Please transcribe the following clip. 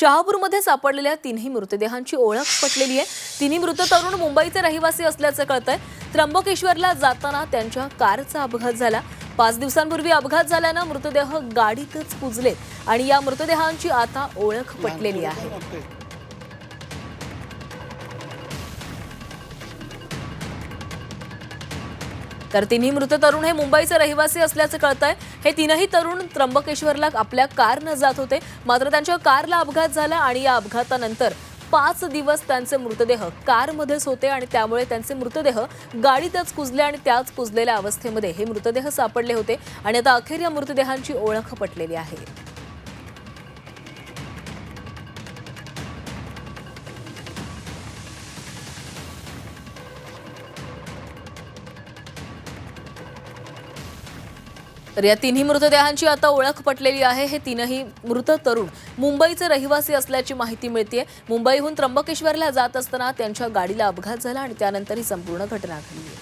शहापूरमध्ये सापडलेल्या तिन्ही मृतदेहांची ओळख पटलेली आहे. तिन्ही मृत तरुण मुंबईचे रहिवासी असल्याचं कळतंय. त्र्यंबकेश्वरला जाताना त्यांच्या कारचा अपघात झाला. पाच दिवसांपूर्वी अपघात झाल्यानं मृतदेह गाडीतच पुजले आणि या मृतदेहांची आता ओळख पटलेली आहे. तर तिन्ही मृत तरुण हे मुंबईचे रहिवासी असल्याचं कळत आहे हे तीनही तरुण त्र्यंबकेश्वरला आपल्या कारनं जात होते. मात्र त्यांच्या कारला अपघात झाला आणि या अपघातानंतर पाच दिवस त्यांचे मृतदेह कारमध्येच होते आणि त्यामुळे त्यांचे मृतदेह गाडीतच कुजले आणि त्याच कुजलेल्या अवस्थेमध्ये हे मृतदेह सापडले होते. आणि आता अखेर या मृतदेहांची ओळख पटलेली आहे. तर या तिन्ही मृतदेहांची आता ओळख पटलेली आहे. हे तीनही मृत तरुण मुंबईचे रहिवासी असल्याची माहिती मिळते मुंबईहून त्र्यंबकेश्वरला जात असताना त्यांच्या गाडीला अपघात झाला आणि त्यानंतर ही संपूर्ण घटना घडली